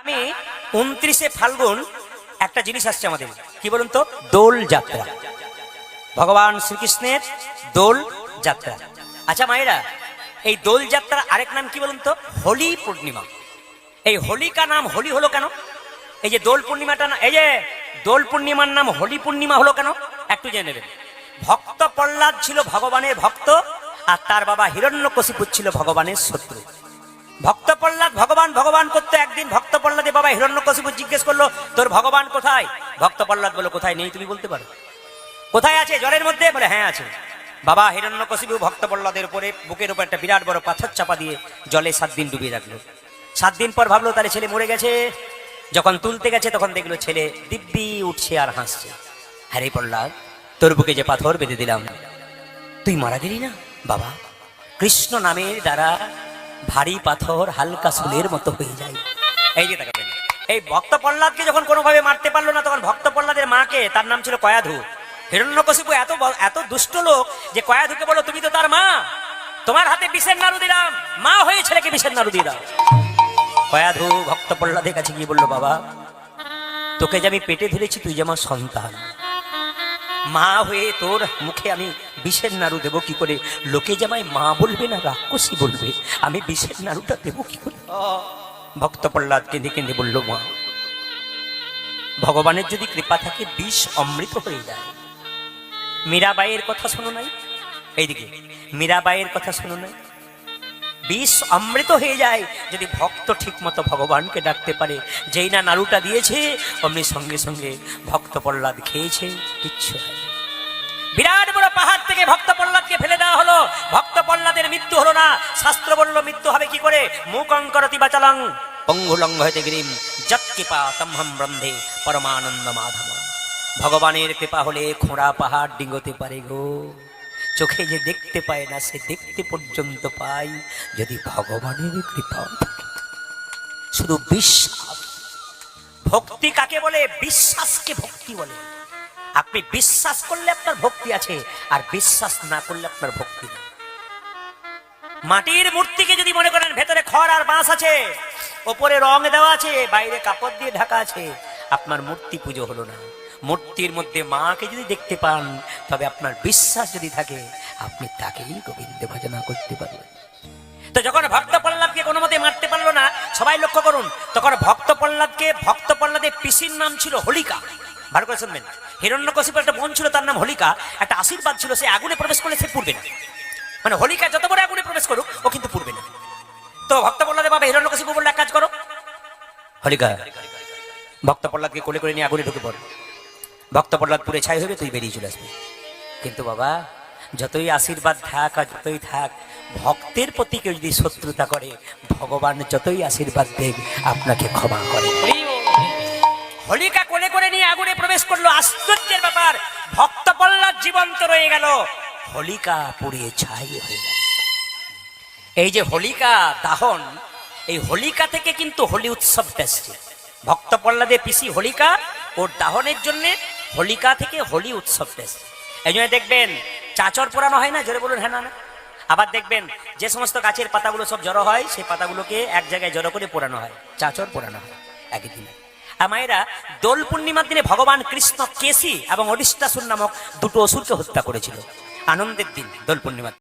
আমি উনত্রিশে ফাল্গুন একটা জিনিস আসছে আমাদের। কি বলুন তো? দোল যাত্রা। ভগবান শ্রীকৃষ্ণের দোল যাত্রা। আচ্ছা মায়েরা, এই দোল যাত্রার আরেক নাম কি বলুন তো? হোলি পূর্ণিমা। এই হোলিকা নাম হোলি হলো কেন? এই যে দোল পূর্ণিমাটা না এই যে দোল পূর্ণিমার নাম হোলি পূর্ণিমা হলো কেন? একটু জেনে নেবেন। ভক্ত প্রহ্লাদ ছিল ভগবানের ভক্ত, আর তার বাবা হিরণ্যকশিপুর ছিল ভগবানের শত্রু। ভক্ত প্রহ্লাদ ভগবান ভগবান করতে, একদিন ভক্ত বাবা হিরণ্যকশিপুর জিজ্ঞেস করল, তোর ভগবান কোথায়? ভক্ত প্রহ্লাদ বলো, কোথায় নেই তুমি বলতে পারো। কোথায় আছে? জলের মধ্যে? বলে হ্যাঁ আছে। বাবা, হিরণ্যকশিপু ভক্ত প্রহ্লাদের উপরে বুকের উপর একটা বিরাট বড় পাথর চাপা দিয়ে জলে সাত দিন ডুবিয়ে রাখল। সাত দিন পর ভাবলো, তাহলে ছেলে মরে গেছে। যখন তুলতে গেছে, তখন দেখল ছেলে দিব্যি উঠছে আর হাসছে। হ্যারে প্রহ্লাদ, তোর বুকে যে পাথর বেঁধে দিলাম, তুই মারা গেলি না? বাবা, কৃষ্ণ নামের দ্বারা ভারী পাথর হালকা সুলের মতো হয়ে যায়। এই যে তাকাবেন। এই ভক্ত প্রহ্লাদকে যখন কোনোভাবে মারতে পারল না, তখন ভক্ত প্রহ্লাদের মাকে, তার নাম ছিল কয়াধু। হিরণ্যকশিপু এত এত দুষ্ট লোক যে কয়াধুকে বলো তুমি তো তার মা। তোমার হাতে বিষের নাড়ু দিলাম। মা হয়ে ছেলেকে বিষের নাড়ু দিয়ে দাও। কয়াধু ভক্ত প্রহ্লাদের কাছে গিয়ে বলল, বাবা, তোকে যে আমি পেটে ধরেছি, তুই যে আমার সন্তান। মা হয়ে তোর মুখে আমি বিষের নাড়ু দেবো কি করে? লোকে যে আমায় মা বলবে না, রাক্ষসী বলবে, আমি বিষের নাড়ুটা দেবো কি করে? ভক্ত প্রহ্লাদ কেঁদে কেঁদে বলল, মা, ভগবানের যদি কৃপা থাকে, বিষ অমৃত হয়ে যায়। মীরাবাইয়ের কথা শোনো নাই? এইদিকে, মীরাবাইয়ের কথা শোনো নাই? বিষ অমৃত হয়ে যায়। যদি ভক্ত ঠিক মতো ভগবানকে ডাকতে পারে, যেই না নাড়ুটা দিয়েছে, অমনি সঙ্গে সঙ্গে ভক্ত প্রহ্লাদ খেয়েছে, কিচ্ছু হয়। বিরাট বড় পাহাড় থেকে ভক্ত প্রহ্লাদকে ফেলে দেওয়া হলো। ভক্ত প্রহ্লাদের মৃত্যু হলো না। শাস্ত্র বলল, মৃত্যু হবে কি করে? মুখ অঙ্করতি বাচালং। পঙ্গুলঙ্গ হতে গিরিম। যৎ কৃপা, তমহম ব্রন্ধে পরমানন্দ মাধব ভগবানের কৃপা হলে খোঁড়া পাহাড় ডিঙ্গতে পারে গো। চোখে যে দেখতে পায় না, সে দেখতে পর্যন্ত পাই যদি ভগবানের কৃপা শুধু বিশ্বাস। ভক্তি কাকে বলে? বিশ্বাসকে ভক্তি বলে। আপনি বিশ্বাস করলে আপনার ভক্তি আছে, আর বিশ্বাস না করলে আপনার ভক্তি নেই। মাটির মূর্তিকে যদি মনে করেন ভেতরে খড় আর বাঁশ আছে, ওপরে রং দেওয়া আছে, বাইরে কাপড় দিয়ে ঢাকা আছে, আপনার মূর্তি পুজো হলো না। মূর্তির মধ্যে মাকে যদি দেখতে পান, তবে আপনার বিশ্বাস যদি থাকে, আপনি তাকেই গোবিন্দ ভজনা করতে পারবেন। তো যখন ভক্ত প্রহ্লাদকে কোনো মতে মারতে পারল না, সবাই লক্ষ্য করুন, তখন ভক্ত প্রহ্লাদকে, ভক্ত প্রহ্লাদের পিসির নাম ছিল হোলিকা। ভালো করে শুনবেন। হিরণ্যকশিপ একটা বোন ছিল, তার নাম হোলিকা। একটা আশীর্বাদ ছিল, সে আগুনে প্রবেশ করলে সে পুড়বে না। মানে হোলিকা যত বড় আগুনে প্রবেশ করুক, ও কিন্তু পুড়বে না। তো ভক্ত প্রহ্লাদের বাবা হিরণ্যকশিপু বললে, এক কাজ করো। হোলিকা, ভক্ত প্রহ্লাদকে কোলে করে নিয়ে আগুনে ঢুকে পড়। ভক্ত প্রহ্লাদ পুরে ছাই হবে তুই বেরিয়ে চলে আসবি। কিন্তু বাবা, যতই আশীর্বাদ থাক আর যতই থাক, ভক্তের প্রতি কেউ যদি শত্রুতা করে, ভগবান যতই আশীর্বাদ দেব আপনাকে ক্ষমা করে হোলিকা কোলে করে নিয়ে প্রবেশ করল। আশ্চর্যের ব্যাপার ভক্ত প্রহ্লাদ জীবন্ত রয়ে গেল। হোলিকা পুড়িয়ে ছাই হয়ে গেল। এই যে হোলিকা দাহন, এই হোলিকা থেকে কিন্তু হোলি উৎসবটা এসছে ভক্ত প্রহ্লাদের পিসি হোলিকা, ওর দাহনের জন্য হোলিকা থেকে হোলি উৎসবটা এসছে এই জন্য দেখবেন, চাচর পোড়ানো হয় না, জোরে বলুন হ্যাঁ না আবার দেখবেন, যে সমস্ত গাছের পাতাগুলো সব জড়ো হয়, সেই পাতাগুলোকে এক জায়গায় জড়ো করে পোড়ানো হয়। চাচর পোড়ানো হয়, একই দিনে আর মায়েরা দোল পূর্ণিমার দিনে ভগবান কৃষ্ণ কেসি এবং অডিষ্টাসুর নামক দুটো অসুরকে হত্যা করেছিল আনন্দের দিন দোল পূর্ণিমার।